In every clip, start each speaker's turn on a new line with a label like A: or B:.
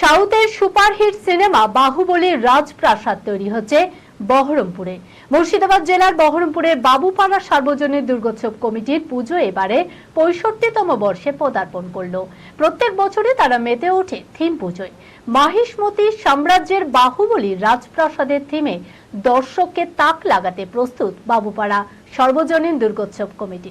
A: সাউথের superhit cinema বাহুবলীর রাজপ্রাসাদ তৈরি হচ্ছে বহরমপুরে। মুর্শিদাবাদ জেলার বহরমপুরে বাবুপাড়া সার্বজনীন দুর্গোৎসব কমিটির পুজো এবারে পঁয়ষট্টিতম বর্ষে পদার্পণ করল। প্রত্যেক বছরে তারা মেতে ওঠে থিম পুজোয়। মাহিষ্মতি সাম্রাজ্যের বাহুবলী রাজপ্রাসাদের থিমে দর্শককে তাক লাগাতে প্রস্তুত বাবুপাড়া সর্বজনীন দুর্গোৎসব কমিটি।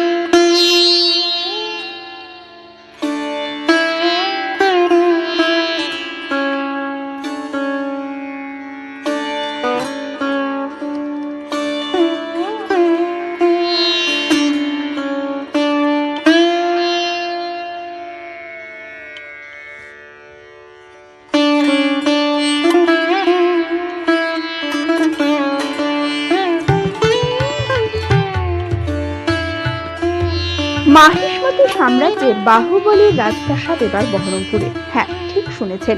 B: Mahishmati সাম্রাজ্যের বাহুবলীর রাজপ্রাসাদ এবার বহরমপুরে হ্যাঁ ঠিক শুনেছেন।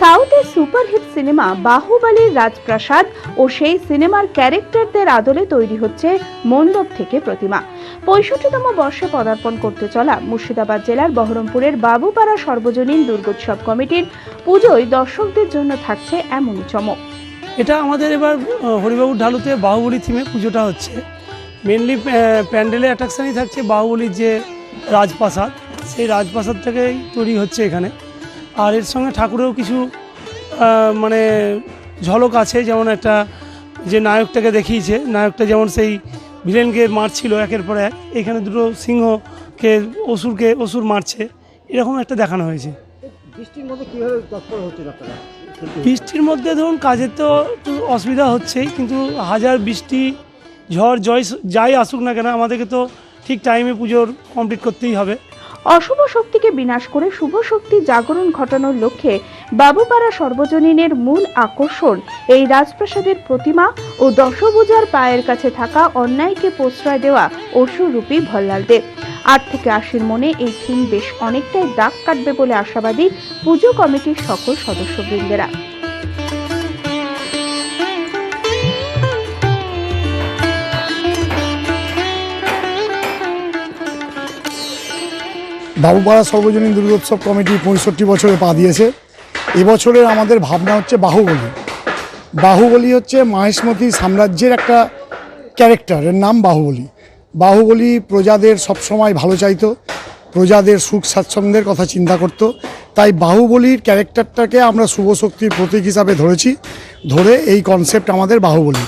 B: সাউথের সুপারহিট সিনেমা বাহুবলীর রাজপ্রাসাদ ও সেই সিনেমার ক্যারেক্টারদের আদলে তৈরি হচ্ছে মণ্ডপ থেকে প্রতিমা। পঁয়ষট্টিতম বর্ষে পদার্পণ করতে চলা মুর্শিদাবাদ জেলার বহরমপুরের বাবুপাড়া সর্বজনীন দুর্গোৎসব কমিটির পুজোয় দর্শকদের জন্য থাকছে এমনই চমক।
C: এটা আমাদের এবার হরিবাবুর ঢালুতে বাহুবলী থিমে পুজোটা হচ্ছে। মেনলি প্যান্ডেলে অ্যাট্রাকশানই থাকছে বাহুবলীর যে রাজপ্রাসাদ। সেই রাজপ্রাসাদটাকেই তৈরি হচ্ছে এখানে। আর এর সঙ্গে ঠাকুরেও কিছু মানে ঝলক আছে যেমন একটা যে নায়কটাকে দেখিয়েছে নায়কটা যেমন সেই ভিলেনকে মারছিল একের পর এক এখানে দুটো সিংহকে অসুরকে অসুর মারছে এরকম একটা দেখানো হয়েছে।
D: বৃষ্টির মধ্যে কীভাবে তৎপর হচ্ছেন আপনারা
C: বৃষ্টির মধ্যে ধরুন কাজের তো একটু অসুবিধা হচ্ছেই কিন্তু হাজার বৃষ্টি ঝড় জয় যাই আসুক না কেন, আমাদেরকে তো ঠিক টাইমে পুজোর কমপ্লিট করতেই হবে।
B: অশুভ শক্তিকে বিনাশ করে শুভ শক্তি জাগরণ ঘটানোর লক্ষ্যে বাবুপাড়া সর্বজনীনের মূল আকর্ষণ এই রাজপ্রাসাদের প্রতিমা ও দশভূজার পায়ের কাছে থাকা অন্যায়কে প্রশ্রয় দেওয়া অসুরূপী ভল্লাল দেব আট থেকে আশির মনে এই থিম বেশ অনেকটাই দাগ কাটবে বলে আশাবাদী পুজো কমিটির সকল সদস্যবৃন্দেরা।
D: বাবুপাড়া সর্বজনীন দুর্গোৎসব কমিটি পঁয়ষট্টি বছরে পা দিয়েছে। এবছরের আমাদের ভাবনা হচ্ছে বাহুবলী। বাহুবলী হচ্ছে মাহেশমতি সাম্রাজ্যের একটা ক্যারেক্টার, এর নাম বাহুবলী। বাহুবলী প্রজাদের সবসময় ভালো চাইতো, প্রজাদের সুখ স্বাচ্ছন্দ্যের কথা চিন্তা করত। তাই বাহুবলীর ক্যারেক্টারটাকে আমরা শুভ শক্তির প্রতীক হিসাবে ধরেছি, ধরে এই কনসেপ্ট আমাদের বাহুবলী।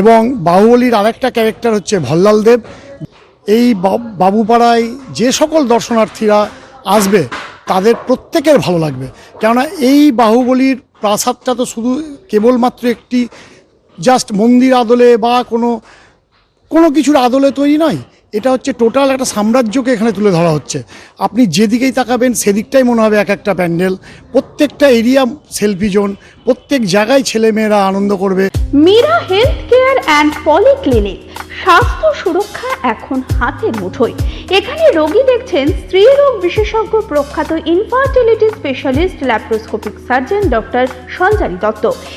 D: এবং বাহুবলীর আরেকটা ক্যারেক্টার হচ্ছে ভল্লাল দেব। এই বাব- বাবুপাড়ায় যে সকল দর্শনার্থীরা আসবে, তাদের প্রত্যেকের ভালো লাগবে। কেননা এই বাহুবলীর প্রাসাদটা তো শুধু কেবলমাত্র একটি জাস্ট মন্দির আদলে বা কোনো কোনো কিছুর আদলে তৈরি নয়। এটা হচ্ছে টোটাল একটা সাম্রাজ্যকে এখানে তুলে ধরা হচ্ছে। আপনি যেদিকেই তাকাবেন, সেদিকটাই মনে হবে এক একটা প্যান্ডেল। প্রত্যেকটা এরিয়া সেলফি জোন, প্রত্যেক জায়গায় ছেলেমেয়েরা আনন্দ করবে।
B: Meera health care and polyclinic স্বাস্থ্য সুরক্ষা এখন হাতের মুঠোয়। এখানে রোগী দেখছেন স্ত্রী রোগ বিশেষজ্ঞ প্রখ্যাত infertility specialist laparoscopic surgeon doctor Sanjari Dutta.